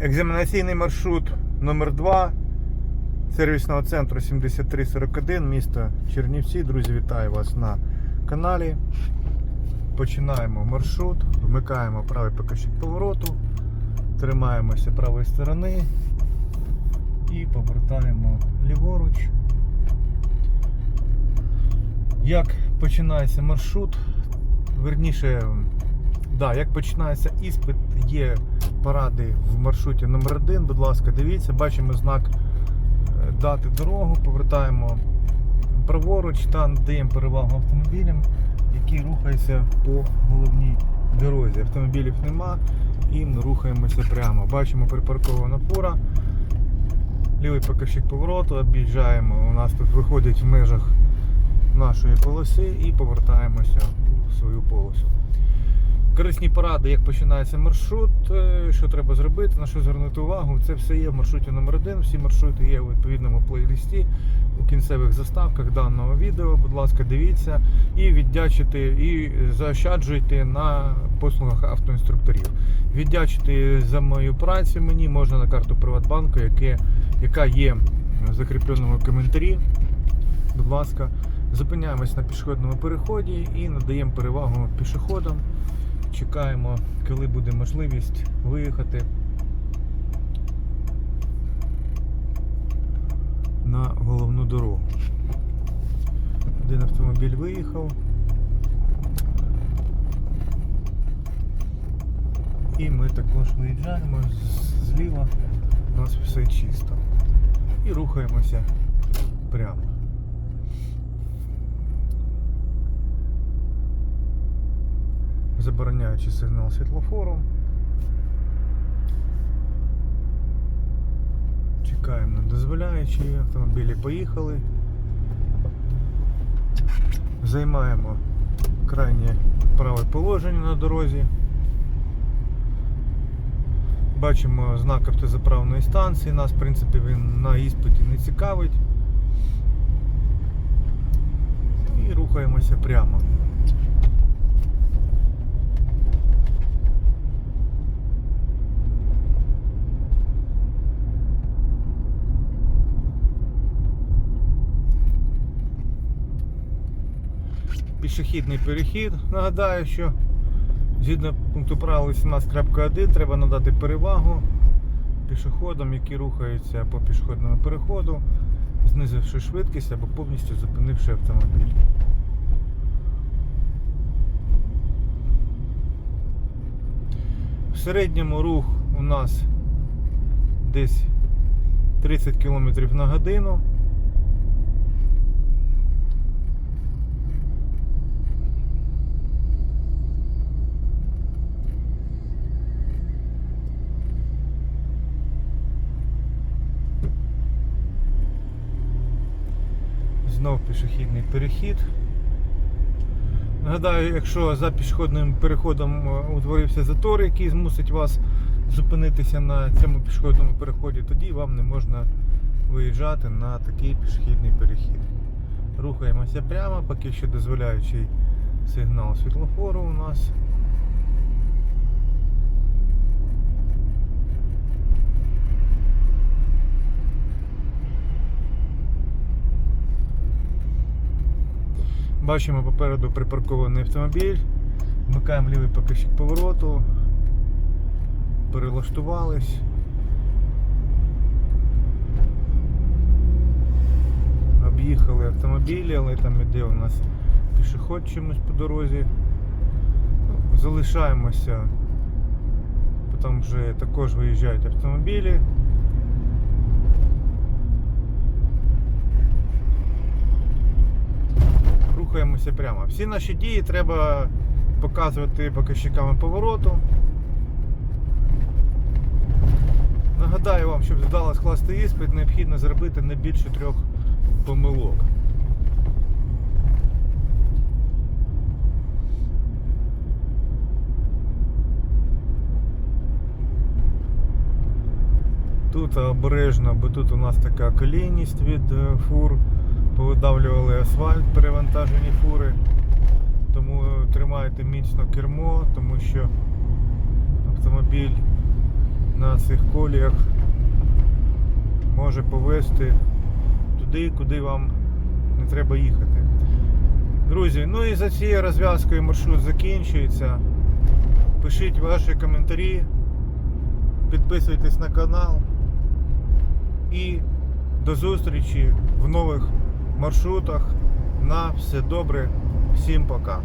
Екзаменаційний маршрут номер 2 сервісного центру 7341, місто Чернівці. Друзі, вітаю вас на каналі. Починаємо маршрут, вмикаємо правий покажчик повороту, тримаємося правої сторони і повертаємо ліворуч. Як починається маршрут, верніше, да, як починається іспит, є поради в маршруті номер 1 Будь ласка, дивіться, бачимо знак е, дати дорогу, повертаємо праворуч та надаємо перевагу автомобілям, які рухаються по головній дорозі. Автомобілів нема і ми рухаємося прямо. Бачимо припаркована фура. Лівий покажчик повороту, об'їжджаємо. У нас тут виходять в межах нашої полоси і повертаємося у свою полосу. Корисні поради, як починається маршрут, е, що треба зробити, на що звернути увагу. Це все є в маршруті номер 1 Всі маршрути є у відповідному плейлисті у кінцевих заставках даного відео. Будь ласка, дивіться і віддячити, і заощаджуйте на послугах автоінструкторів. Віддячити за мою працю мені можна на карту Приватбанку, яке, яка є в закріпленому коментарі. Будь ласка, зупиняємось на пішохідному переході і надаємо перевагу пішоходам. Чекаємо, коли буде можливість виїхати на головну дорогу. Один автомобіль виїхав. І ми також виїжджаємо зліва. У нас все чисто. І рухаємося прямо. Забороняючи сигнал світлофору. Чекаємо на дозволяючі, автомобілі поїхали. Займаємо крайнє праве положення на дорозі. Бачимо знак автозаправної станції, нас, в принципі, він на іспиті не цікавить. І рухаємося прямо. Пішохідний перехід. Нагадаю, що згідно пункту правил 18.1 треба надати перевагу пішоходам, які рухаються по пішохідному переходу, знизивши швидкість або повністю зупинивши автомобіль. В середньому рух у нас десь 30 км на годину. Знов пішохідний перехід. Нагадаю, якщо за пішохідним переходом е, утворився затор, який змусить вас зупинитися на цьому пішохідному переході, тоді вам не можна виїжджати на такий пішохідний перехід. Рухаємося прямо, поки що дозволяючий сигнал світлофору у нас. Бачимо попереду припаркований автомобіль. Вмикаємо лівий покажчик повороту. Перелаштувались. Об'їхали автомобілі, але там іде у нас пішоход чимось по дорозі. Ну, Залишаємося. Потім вже також виїжджають автомобілі. Рухаємося прямо. Всі наші дії треба показувати показчиками повороту. Нагадаю вам, щоб вдало скласти іспит, необхідно зробити не більше трьох помилок. Тут обережно, бо тут у нас така колійність від е, фур повидавлювали асфальт перевантажені фури. Тому тримайте міцно кермо, тому що автомобіль на цих коліях може повезти туди, куди вам не треба їхати. Друзі, ну і за цією розв'язкою маршрут закінчується. Пишіть ваші коментарі, підписуйтесь на канал і до зустрічі в нових маршрутах. На все добре, всім пока.